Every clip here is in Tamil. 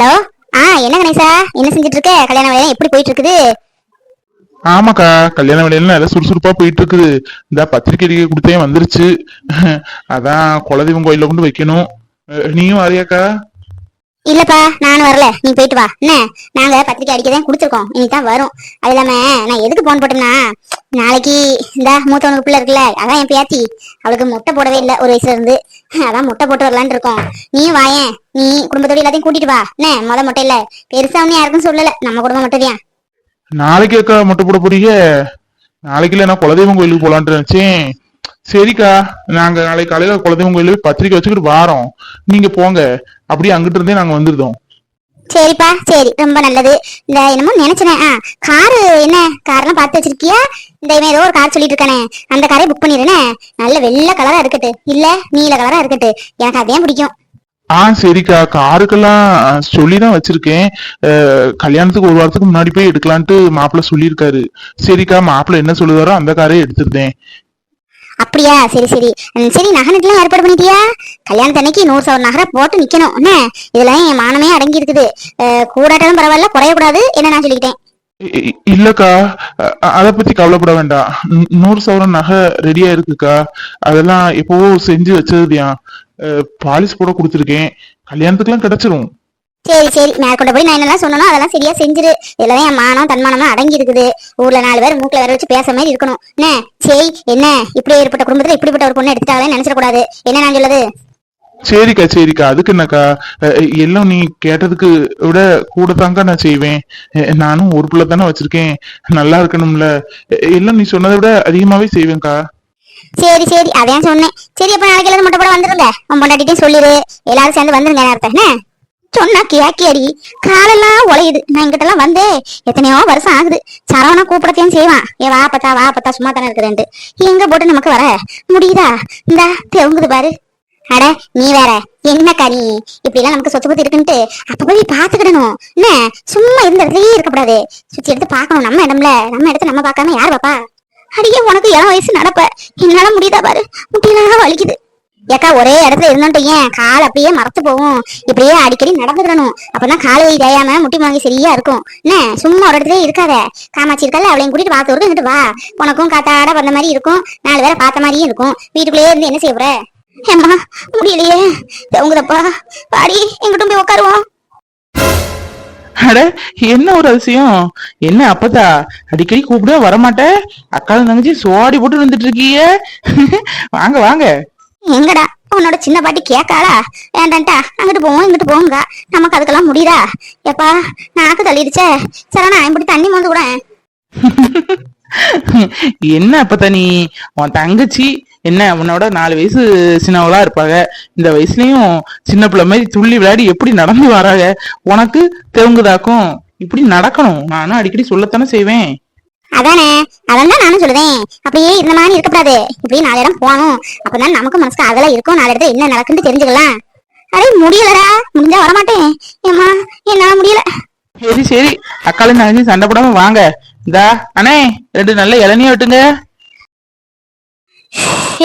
ஹலோ? ஆ என்ன கணேசா என்ன செஞ்சுட்டு இருக்க கல்யாண வேலை எப்படி போயிட்டு இருக்குது ஆமாக்கா கல்யாண வேலையெல்லாம் நல்லா சுறுசுறுப்பா போயிட்டு இருக்குது இந்த பத்திரிக்கை கொடுத்தே வந்துருச்சு. அதான் குலதெய்வம் கோயில்ல கொண்டு வைக்கணும். நீயும் வரையாக்கா? இல்லப்பா நான் வரல. நீ போயிட்டு வா. என்ன? நாங்க பத்திரிக்கை அடிக்க தான் கொடுத்துருக்கோம். இனிதான் வரும். அது இல்லாம நான் எதுக்கு போன் போட்டேன்னா நாளைக்கு இந்த மூத்தவனுக்கு பிள்ளை இருக்குல்ல அதான் என் பேத்தி. அவளுக்கு முட்டை போடவே இல்லை ஒரு வயசுல இருந்து. அதான் முட்டை போட்டு வரலான்னு இருக்கோம். நீ வாயேன் நீ குடும்பத்தோட எல்லாத்தையும் கூட்டிட்டு வா. என்ன? முத முட்டை இல்ல. பெருசா ஒன்னும் யாருக்கும் சொல்லல. நம்ம குடும்பம் மட்டும் தான். நாளைக்கு முட்டை போட போறீங்க? நாளைக்கு இல்ல நான் குலதெய்வம் கோயிலுக்கு போலான்ட்டு நினைச்சேன். சரிக்கா நாங்க நாளைக்கு காலையில குலதெய்வம் போய் பத்திரிக்கை வச்சுக்கிட்டு வாரோம். நீங்க போங்க. அப்படியே அங்கிட்டு இருந்தே நாங்க வந்துருந்தோம் சரிப்பா சரி. ரொம்ப நல்லது. இந்த என்னமோ நினைச்சேன். ஆ காரு என்ன? கார்லாம் பார்த்து வச்சிருக்கியா? இந்த இவன் ஏதோ ஒரு கார் சொல்லிட்டு இருக்கானே அந்த காரை புக் பண்ணிடுறேனே. நல்ல வெள்ளை கலரா இருக்கட்டு. இல்ல நீல கலரா இருக்கட்டு. எனக்கு அதே பிடிக்கும். ஆ சரிக்கா. காருக்கெல்லாம் சொல்லிதான் வச்சிருக்கேன். கல்யாணத்துக்கு ஒரு வாரத்துக்கு முன்னாடி போய் எடுக்கலான்ட்டு மாப்பிள்ள சொல்லியிருக்காரு. சரிக்கா மாப்பிள்ள என்ன சொல்லுதாரோ அந்த காரே எடுத்திருந்தேன். அப்படியா? சரி சரி. சரி நகனுக்குலாம் ஏற்பாடு பண்ணிட்டியா? கல்யாணத்தன்னைக்கு நூறு சவர் நகரை போட்டு நிக்கணும். என்ன? இதெல்லாம் என் மானமே அடங்கி இருக்குது. அஹ், கூடாட்டாலும் பரவாயில்ல குறையக்கூடாது. என்ன நான் சொல்லிக்கிட்டேன்? இல்லக்கா. அத பத்தி கவலைப்பட வேண்டாம். நூறு சவரன் நகை ரெடியா இருக்குக்கா அதெல்லாம் எப்பவோ செஞ்சு வச்சதுதான். பாலிஷ் போட கொடுத்துருக்கேன். கல்யாணத்துக்குலாம் கிடைச்சிரும். சரி சரி. மேற்கொண்டபடி நான் என்னெல்லாம் சொன்னனோ அதெல்லாம் சரியா செஞ்சிரு. இதெல்லாம் என் மானம் தன்மானமா அடங்கி இருக்குது ஊர்ல நாலு பேர் மூக்குல வர வச்சு பேச மாதிரி இருக்கணும். என்ன? சரி என்ன? இப்படி ஏற்பட்ட குடும்பத்துல இப்படிப்பட்ட ஒரு பொண்ணு நினைச்சிட கூடாது என்ன நான் சொல்லுது சரிக்கா சரிக்கா. அதுக்கு என்னக்கா எல்லாம் நீ கேட்டதுக்கு விட கூட தாங்க நான் செய்வேன். நானும் ஒரு பிள்ளை தானே வச்சிருக்கேன். நல்லா இருக்கணும்ல. எல்லாம் நீ சொன்னதை விட அதிகமாவே செய்வேன்க்கா. சரி சரி. அதையும் சொன்னேன். சரி அப்ப நாளைக்கு எல்லாரும் மட்டும் கூட வந்துருங்க. உன் பொண்டாட்டிட்டையும் சொல்லிடு எல்லாரும் சேர்ந்து வந்துருங்க நேரத்தை. என்ன? சொன்னா கேக்கி அடி காலெல்லாம் உழையுது. நான் இங்கிட்டலாம் வந்தே. எத்தனையோ வருஷம் ஆகுது. சரவணா கூப்பிடத்தையும் செய்வான். ஏ வா பத்தா வா பத்தா சும்மா தானே இருக்கிறேன்ட்டு எங்க போட்டு நமக்கு வர? முடியுதா? இந்தா தெவுங்குது பாரு. அட நீ வேற. என்னக்கா நீ? இப்படி எல்லாம் நமக்கு சொத்து பத்தி இருக்குன்ட்டு அப்ப போய் பாத்துக்கிடணும் என்ன? சும்மா இருந்த இடத்துலயே இருக்கக்கூடாது. சுத்தி எடுத்து பாக்கணும் நம்ம இடம்ல. நம்ம இடத்த நம்ம பாக்காம யார் பாப்பா அடியே உனக்கு இளம் வயசு நடப்ப. என்னால முடியுதா பாரு? முட்டியெல்லாம் வலிக்குது. ஏக்கா ஒரே இடத்துல இருந்தோன்ட்டு ஏன்? கால் அப்படியே மறத்து போகும். இப்படியே அடிக்கடி நடந்துக்கிறணும் அப்பதான் கால் வலி தேயாம முட்டி வாங்கி சரியா இருக்கும். என்ன? சும்மா ஒரு இடத்துல இருக்காத. காமாச்சி இருக்கல அவளையும் கூட்டிட்டு பார்த்து வரைக்கும் வா. உனக்கும் காத்தாட வந்த மாதிரி இருக்கும். நாலு பேரை பார்த்த மாதிரியும் இருக்கும். வீட்டுக்குள்ளேயே இருந்து என்ன செய்ய போற? ஏம்மா முடியலையே. உங்கதப்பா பாடி எங்கிட்டும் போய் உட்காருவோம் அட என்ன ஒரு அதிசயம்? என்ன அப்பதா அடிக்கடி கூப்பிட வரமாட்ட? அக்காலும் தங்கச்சி சோடி போட்டு வந்துட்டு இருக்கீங்க வாங்க வாங்க. எங்கடா? உன்னோட சின்ன பாட்டி கேட்காளா? வேண்டான்ட்டா அங்கிட்டு போவோம் இங்கிட்டு போங்க நமக்கு அதுக்கெல்லாம் முடியுதா? எப்பா நாக்கு தள்ளிடுச்சே. சரணா இப்படி தண்ணி மோந்து கூட என்ன அப்ப நீ உன் தங்கச்சி என்ன உன்னோட நாலு வயசு சின்னவளா இருப்பாங்க. இந்த வயசுலயும் சின்ன பிள்ளை மாதிரி துள்ளி விளையாடி எப்படி நடந்து வராங்க? உனக்கு தெவுங்குதாக்கும். இப்படி நடக்கணும். நானும் அடிக்கடி சொல்லத்தானே செய்வேன். அதானே? அதான் தான் நானும் சொல்லுவேன் அப்படியே இந்த மாதிரி இருக்கக்கூடாது இப்படி நாலு இடம் போகணும். அப்பதான் நமக்கு மனசுக்கு அதெல்லாம் இருக்கும். நாலு இடத்துல என்ன நடக்குன்னு தெரிஞ்சுக்கலாம். அடே முடியலடா. முடிஞ்சா வரமாட்டேன். ஏம்மா என்னால முடியல. சரி சரி. அக்காலும் தங்கச்சி சண்டை போடாம வாங்க. இந்தா அண்ணே ரெண்டு நல்ல இளநியா விட்டுங்க.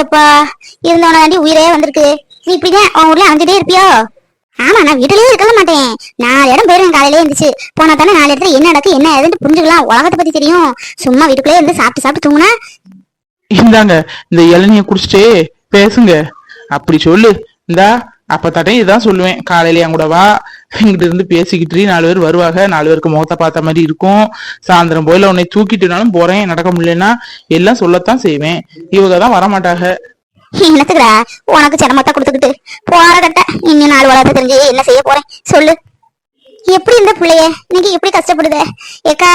எப்பா இருந்தவன தாண்டி உயிரே வந்திருக்கு. நீ இப்படிதான் உன் ஊர்ல அஞ்சுட்டே இருப்பியோ? ஆமா நான் வீட்டுலயே இருக்க மாட்டேன். நாலு இடம் போயிருவேன் காலையிலே இருந்துச்சு போனா தானே நாலு இடத்துல என்ன நடக்கு என்ன ஏதுன்னு புரிஞ்சுக்கலாம். உலகத்தை பத்தி தெரியும். சும்மா வீட்டுக்குள்ளே இருந்து சாப்பிட்டு சாப்பிட்டு தூங்குனா? இந்தாங்க இந்த இளநிய குடிச்சிட்டே பேசுங்க. அப்படி சொல்லு. இந்தா அப்பத்தாட்டையும் இதான் சொல்லுவேன். காலையில என் கூட வா. இங்கிட்ட இருந்து பேசிக்கிட்டு நாலு பேர் வருவாங்க. நாலு பேருக்கு முகத்தை பார்த்த மாதிரி இருக்கும். சாயந்தரம் போயில உன்னை தூக்கிட்டுனாலும் போறேன். நடக்க முடியலன்னா எல்லாம் சொல்லத்தான் செய்வேன். இவங்க தான் வரமாட்டாங்க. என்னத்துக்குடா? உனக்கு சிரமத்தை கொடுத்துக்கிட்டு போற கட்ட இன்னும் நாலு வளர்த்து தெரிஞ்சு என்ன செய்ய போறேன்? சொல்லு. எப்படி இந்த பிள்ளைய? இன்னைக்கு எப்படி கஷ்டப்படுத? ஏக்கா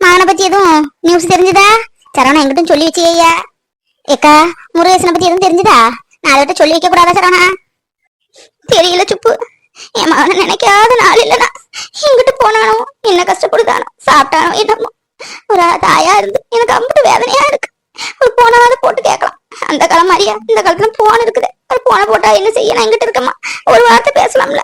மகனை பத்தி எதுவும் நியூஸ் தெரிஞ்சுதா? சரவணா எங்கிட்டும் சொல்லி வச்சியா ஏக்கா முருகேசனை பத்தி எதுவும் தெரிஞ்சுதா? நாலு சொல்லி வைக்க கூடாதா சரவணா? தெரியல சுப்பு. என் மகனை நினைக்காத நாள் இல்லடா எங்கிட்டு போனானோ? என்ன கஷ்டப்படுதானோ? சாப்பிட்டானோ? என்னமோ? ஒரு தாயா இருந்து எனக்கு அம்பிட்டு வேதனையா இருக்கு ஒரு போனாவது போட்டு கேட்கலாம் அந்த இந்த காலத்துல போன் இருக்குது. அது போன போட்டா என்ன செய்ய? நான் எங்கிட்ட இருக்கமா ஒரு வார்த்தை பேசலாம்ல.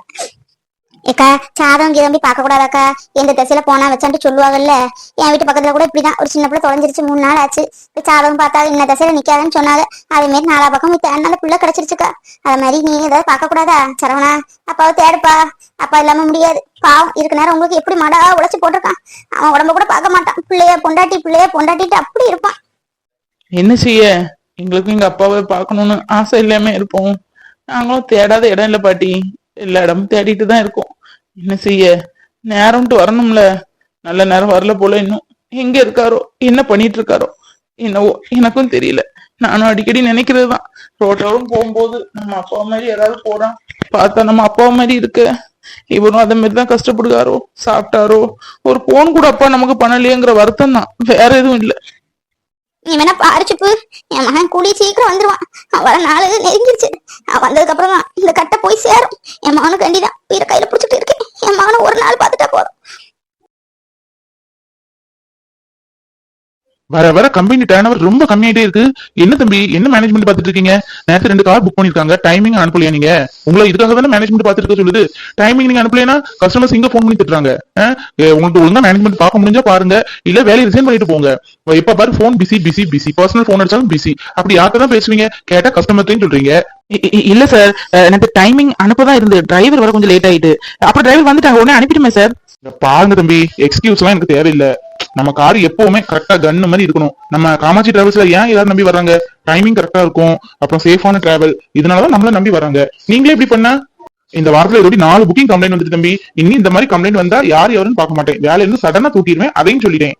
ஏக்கா சாதம் கிதம்பி பார்க்க கூடாதாக்கா? எந்த திசையில போனா வச்சான்ட்டு சொல்லுவாங்கல்ல. என் வீட்டு பக்கத்துல கூட இப்படிதான். ஒரு சின்ன பிள்ளை தொலைஞ்சிருச்சு. மூணு நாள் ஆச்சு. இப்ப பார்த்தா இந்த திசையில நிக்காதுன்னு சொன்னாங்க. அதே மாதிரி நாலா பக்கம் தேடின பிள்ளை கிடைச்சிருச்சுக்கா. அது மாதிரி நீ ஏதாவது பார்க்க கூடாதா? சரவணா அப்பாவை தேடுப்பா. அப்பா இல்லாம முடியாது. பாவம். இருக்க நேரம் உங்களுக்கு எப்படி மடா உழைச்சு போட்டிருக்கான்? அவன் உடம்ப கூட பார்க்க மாட்டான். பிள்ளைய பொண்டாட்டி பிள்ளைய பொண்டாட்டிட்டு அப்படி இருப்பான். என்ன செய்ய? எங்களுக்கும் எங்க அப்பாவை பார்க்கணும்னு ஆசை இல்லாம இருப்போம். நாங்களும் தேடாத இடம் இல்ல பாட்டி. எல்லா இடமும் தேடிட்டு தான் இருக்கோம். என்ன செய்ய? நேரம்ட்டு வரணும்ல. நல்ல நேரம் வரல போல இன்னும். எங்க இருக்காரோ? என்ன பண்ணிட்டு இருக்காரோ? என்னவோ? எனக்கும் தெரியல. நானும் அடிக்கடி நினைக்கிறது தான் ரோட்டோரும் போகும்போது நம்ம அப்பா மாதிரி யாராவது போறான். பார்த்தா நம்ம அப்பா மாதிரி இருக்க. இவரும் அதே மாதிரி தான் கஷ்டப்படுகாரோ சாப்பிட்டாரோ? ஒரு போன் கூட அப்பா நமக்கு பண்ணலையேங்கிற வருத்தம் தான் வேற எதுவும் இல்ல. நீ வேணா பாரிச்சுப்பு என் மகன் கூடிய சீக்கிரம் வந்துருவான். அவன் வர நாள் நெருங்கிருச்சு. நான் வந்ததுக்கு அப்புறம் தான் இந்த கட்டை போய் சேரும். என் மகனுக்கு வேண்டிதான். வீர கையில பிடிச்சிட்டு இருக்கேன். என் மகனை ஒரு நாள் பார்த்துட்டா போதும். வர வர கம்பெனி டேர்ன் ஓவர் ரொம்ப கம்மியாயிட்டே இருக்கு. என்ன தம்பி என்ன மேனேஜ்மெண்ட் பாத்துட்டு இருக்கீங்க? நேரத்து ரெண்டு கார் புக் பண்ணிருக்காங்க டைமிங் அனுப்பலையா நீங்க? உங்களை இதுக்காக தானே மேனேஜ்மெண்ட் பாத்துட்டு இருக்க சொல்லுது. டைமிங் நீங்க அனுப்பலைனா கஸ்டமர்ஸ் இங்க ஃபோன் பண்ணி திட்டுறாங்க. உங்களுக்கு ஒழுங்கா மேனேஜ்மெண்ட் பார்க்க முடிஞ்சா பாருங்க. இல்ல வேலையை ரிசைன் பண்ணிட்டு போங்க. எப்ப பாரு phone busy busy busy personal phone அடிச்சாலும் பிசி அப்படி யார்கிட்ட தான் பேசுவீங்க? கேட்டா கஸ்டமர்த்தையும் சொல்றீங்க. இல்ல சார் எனக்கு டைமிங் அனுப்பதான் இருந்து டிரைவர் வர கொஞ்சம் லேட் ஆயிட்டு. அப்புறம் டிரைவர் வந்துட்டாங்க. உடனே அனுப்பிடுமே சார் பாருங்க தம்பி. எக்ஸ்கியூஸ் எல்லாம் எனக்கு தேவையில்லை. நம்ம கார் எப்பவுமே கரெக்டா கன்னு மாதிரி இருக்கணும். நம்ம காமாட்சி டிராவல்ஸ்ல ஏன் எல்லாரும் நம்பி வர்றாங்க? டைமிங் கரெக்டா இருக்கும். அப்புறம் சேஃபான டிராவல் இதனாலதான் நம்மள நம்பி வராங்க நீங்களே இப்படி பண்ணா? இந்த வாரத்துல எப்படி நாலு புக்கிங் கம்ப்ளைண்ட் வந்துட்டு தம்பி. இனி இந்த மாதிரி கம்ப்ளைண்ட் வந்தா யார் யாருன்னு பார்க்க மாட்டேன். வேலையில இருந்து சடனா தூக்கிடுவேன். அதையும் சொல்லிட்டேன்.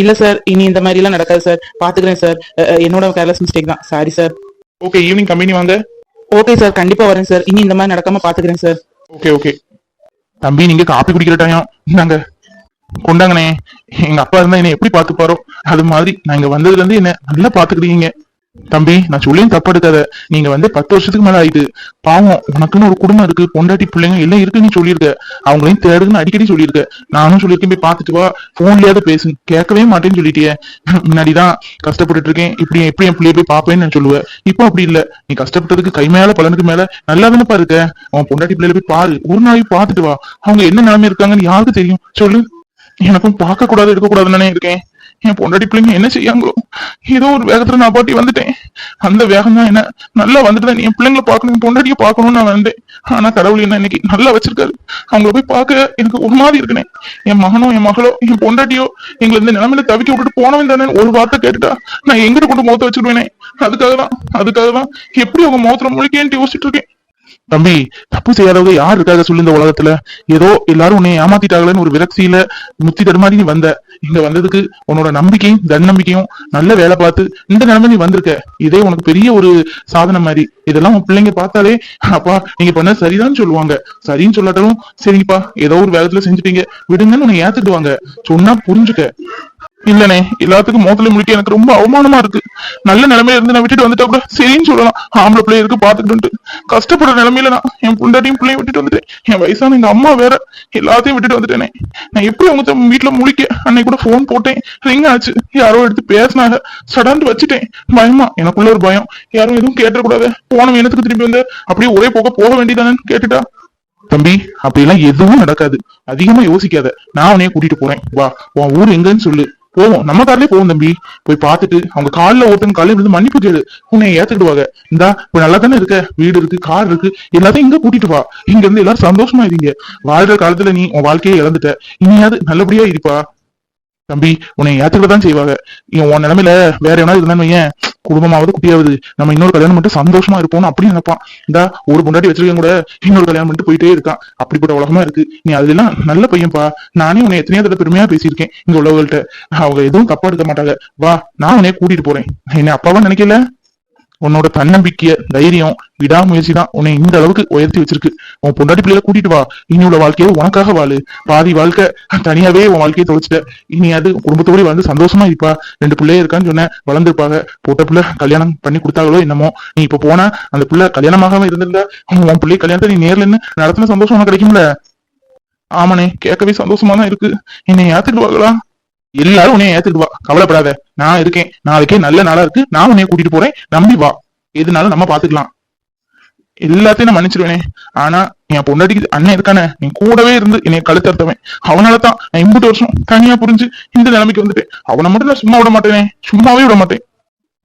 இல்ல சார் இனி இந்த மாதிரி எல்லாம் நடக்காது சார் பாத்துக்கிறேன் சார் என்னோட கேர்லெஸ் மிஸ்டேக் தான். Sorry sir okay evening company வாங்க. ஓகே சார் கண்டிப்பா வரேன் சார் இனி இந்த மாதிரி நடக்காம பாத்துக்கிறேன் சார் ஓகே ஓகே தம்பி நீங்க காப்பி குடிக்கிற டைம் இந்தாங்க. கொண்டாங்கண்ணே. எங்க அப்பா இருந்தா என்ன எப்படி பாத்துப்பாரோ அது மாதிரி நான் இங்க வந்ததுல இருந்து என்ன நல்லா பாத்துக்கிறீங்க தம்பி நான் சொல்லியும் தப்பு எடுக்காத நீங்க வந்து பத்து வருஷத்துக்கு மேல ஆயிட்டு பாவம் உனக்குன்னு ஒரு குடும்பம் இருக்கு பொண்டாட்டி பிள்ளைங்க எல்லாம் இருக்குன்னு சொல்லியிருக்க. அவங்களையும் தேடுதுன்னு அடிக்கடி சொல்லியிருக்க. நானும் சொல்லியிருக்கேன் போய் பாத்துட்டு வா. போன்லயாவது பேசு. கேட்கவே மாட்டேன்னு சொல்லிட்டியே. முன்னாடிதான் கஷ்டப்பட்டுட்டு இருக்கேன். இப்படி எப்படி என் பிள்ளைய போய் பாப்பேன்னு நான் சொல்லுவேன். இப்போ அப்படி இல்ல. நீ கஷ்டப்பட்டதுக்கு கை மேல பலனுக்கு மேல நல்லா தானே பாருக்க அவன் பொண்டாட்டி பிள்ளைல போய் பாரு. ஒரு நாளைக்கு பாத்துட்டு வா. அவங்க என்ன நிலைமை இருக்காங்கன்னு யாருக்கு தெரியும்? சொல்லு. எனக்கும் பார்க்க கூடாது இருக்க கூடாதுன்னு இருக்கேன். என் பொண்டாட்டி பிள்ளைங்க என்ன செய்யாங்களோ? ஏதோ ஒரு வேகத்துல நான் பாட்டி வந்துட்டேன். அந்த வேகம் தான் என்ன நல்லா வந்துட்டு தான் என் பிள்ளைங்களை பார்க்கணும் என் பொண்டாட்டியை பார்க்கணும்னு நான் வந்தேன். ஆனா கடவுள் என்ன இன்னைக்கு நல்லா வச்சிருக்காரு. அவங்கள போய் பார்க்க எனக்கு ஒரு மாதிரி இருக்குனே. என் மகனோ என் மகளோ என் பொண்டாட்டியோ எங்களை இந்த நிலைமையில தவிக்க விட்டுட்டு போனவன் தானே ஒரு வார்த்தை கேட்டுட்டா நான் எங்கிட்ட கொண்டு முகத்தை வச்சிருவேனே. அதுக்காக தான் அதுக்காக தான் எப்படி அவங்க முகத்துல முழிக்கேன்ட்டு யோசிச்சுட்டு இருக்கேன். தம்பி தப்பு செய்யாதவங்க யார் இருக்காங்க சொல்லு இந்த உலகத்துல? ஏதோ எல்லாரும் உன்னை ஏமாத்திட்டாங்களேன்னு ஒரு விரக்தியில முத்தி தடுமாறி நீ வந்த. இங்க வந்ததுக்கு உன்னோட நம்பிக்கையும் தன்னம்பிக்கையும் நல்ல வேலை பார்த்து இந்த நிலைமை நீ வந்திருக்க. இதே உனக்கு பெரிய ஒரு சாதனை மாதிரி. இதெல்லாம் உன் பிள்ளைங்க பார்த்தாலே அப்பா நீங்க பண்ண சரிதான் சொல்லுவாங்க. சரின்னு சொல்லாட்டாலும் சரிங்கப்பா ஏதோ ஒரு வேகத்துல செஞ்சுட்டீங்க. விடுங்கன்னு உன்னை ஏத்துடுவாங்க சொன்னா புரிஞ்சுக்க. இல்லனே எல்லாத்துக்கும் மோதல முடிக்க எனக்கு ரொம்ப அவமானமா இருக்கு. நல்ல நிலைமையில இருந்து நான் விட்டுட்டு வந்துட்டா கூட சரின்னு சொல்லலாம். ஆம்பளை பிள்ளை இருக்கு பாத்துக்கிட்டு கஷ்டப்படுற நிலைமையில நான் என் பொண்டாட்டியும் பிள்ளையும் விட்டுட்டு வந்துட்டேன். என் வயசான எங்க அம்மா வேற எல்லாத்தையும் விட்டுட்டு வந்துட்டேனே. நான் எப்படி அவங்க வீட்டுல முழிக்க அன்னைக்கு கூட போன் போட்டேன். ரிங் ஆச்சு. யாரோ எடுத்து பேசினாங்க. சடான்ட்டு வச்சுட்டேன். பயமா? எனக்குள்ள ஒரு பயம். யாரும் எதுவும் கேட்டக்கூடாது போன இனத்துக்கு திரும்பி வந்து அப்படியே ஒரே போக போக வேண்டியதானேன்னு கேட்டுட்டா. தம்பி அப்படியெல்லாம் எதுவும் நடக்காது. அதிகமா யோசிக்காத. நான் உன்னைய கூட்டிட்டு போறேன். வா உன் ஊர் எங்கன்னு சொல்லு. போவோம். நம்ம கார்லயே போவோம் தம்பி. போய் பார்த்துட்டு அவங்க கால்ல ஒருத்தன் காலையில இருந்து மன்னிப்பு கேளு. உன்னை ஏத்துக்கிடுவாங்க. இந்தா இப்போ நல்லா தானே இருக்க? வீடு இருக்கு கார் இருக்கு. எல்லாத்தையும் இங்க கூட்டிட்டு வா. இங்க இருந்து எல்லாரும் சந்தோஷமா இருங்க வாழ்ற காலத்துல நீ உன் வாழ்க்கையை இழந்துட்ட. இனியாவது நல்லபடியா இருப்பா. தம்பி உன்னை ஏத்துக்கிட்டு தான் செய்வாங்க. இவன் உன் நிலைமையில வேற எவனாவது இருந்தான்னு வையன். குடும்பமாவது குட்டியாவது. நம்ம இன்னொரு கல்யாணம் மட்டும் சந்தோஷமா இருப்போம்னு அப்படி நினைப்பான். இந்தா ஒரு பொண்டாட்டி வச்சிருக்கேன் கூட இன்னொரு கல்யாணம் பண்ணிட்டு போயிட்டே இருக்கான். அப்படிப்பட்ட உலகமா இருக்கு. நீ அதெல்லாம் நல்ல பையன்பா. நானே உன்னை எத்தனையோ தடவை பெருமையா பேசியிருக்கேன் இங்க உள்ளவங்கள்ட்ட அவங்க எதுவும் தப்பா எடுக்க மாட்டாங்க. வா நான் உன்னைய கூட்டிட்டு போறேன். என்ன அப்பாவா நினைக்கல? உன்னோட தன்னம்பிக்கைய தைரியம் விடாமுயற்சி தான் உன்னை இந்த அளவுக்கு உயர்த்தி வச்சிருக்கு. உன் பொண்டாட்டி பிள்ளைல கூட்டிட்டு வா. இனி உள்ள வாழ்க்கையை உனக்காக வாழு. பாதி வாழ்க்கை தனியாவே உன் வாழ்க்கையை தொலைச்சிட்ட. இனி அது குடும்பத்தோட வந்து சந்தோஷமா இருப்பா. ரெண்டு பிள்ளைய இருக்கான்னு சொன்ன வளர்ந்துருப்பாங்க. போட்ட பிள்ளை கல்யாணம் பண்ணி கொடுத்தாங்களோ என்னமோ. நீ இப்ப போனா அந்த பிள்ளை கல்யாணமாகாம இருந்திருந்தா உன் பிள்ளை கல்யாணத்தை நீ நேர்ல நின்னு நடத்தின சந்தோஷம் உனக்கு கிடைக்கும்ல? ஆமாண்ணே கேட்கவே சந்தோஷமா தான் இருக்கு. என்னை ஏத்துக்குவாங்களா எல்லாரும் உன்னை ஏத்துட்டு வா. கவலைப்படாத. நான் இருக்கேன். நாளைக்கே நல்ல நாளா இருக்கு. நான் உன்னைய கூட்டிட்டு போறேன். நம்பி வா. எதுனாலும் நம்ம பாத்துக்கலாம். எல்லாத்தையும் நான் மன்னிச்சிருவேனே. ஆனா என் பொண்டாட்டிக்கு அண்ணன் இருக்கானே. நீ கூடவே இருந்து என்னை கழுத்தறுத்தவன். அவனாலதான் நான் இம்புட்டு வருஷம் தனியா புரிஞ்சு இந்த நிலைமைக்கு வந்துட்டேன். அவனை மட்டும் நான் சும்மா விட மாட்டேனே. சும்மாவே விட மாட்டேன்.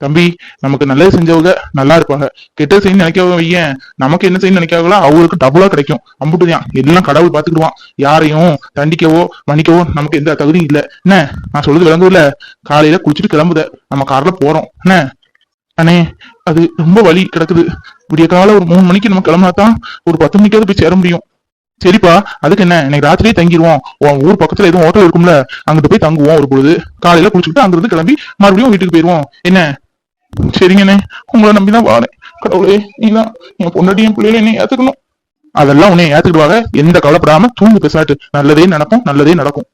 தம்பி நமக்கு நல்லது செஞ்சவங்க நல்லா இருப்பாங்க. கெட்டது செய்ய நினைக்காத வையன். நமக்கு என்ன செய்ய நினைக்காங்களோ அவங்களுக்கு டபுளா கிடைக்கும். அம்புட்டுதான். எல்லாம் கடவுள் பாத்துக்கிடுவான் யாரையும் தண்டிக்கவோ மன்னிக்கவோ நமக்கு எந்த தகுதியும் இல்ல. என்ன நான் சொல்றது விளங்கல காலையில குளிச்சுட்டு கிளம்புத. நம்ம கார்ல போறோம். என்ன அண்ணே அது ரொம்ப வலி கிடக்குது. விடிய காலம் ஒரு மூணு மணிக்கு நம்ம கிளம்பினா தான் ஒரு பத்து மணிக்காவது போய் சேர முடியும். சரிப்பா அதுக்கு என்ன? இன்னைக்கு ராத்திரியே தங்கிடுவோம் உன் ஊர் பக்கத்துல எதுவும் ஹோட்டல் இருக்கும்ல அங்கிட்டு போய் தங்குவோம் ஒரு பொழுது. காலையில குளிச்சுட்டு அங்கிருந்து கிளம்பி மறுபடியும் வீட்டுக்கு போயிருவோம். என்ன? சரிங்கண்ணே. உங்களை நம்பிதான் வாழேன் கடவுளே நீதான். என் பொண்டாட்டி என் பிள்ளைகளை என்ன ஏத்துக்கணும். அதெல்லாம் உன்னை ஏத்துக்கிடுவாங்க. எந்த கவலைப்படாம தூங்கு பேசாட்டு. நல்லதே நடக்கும் நல்லதே நடக்கும்.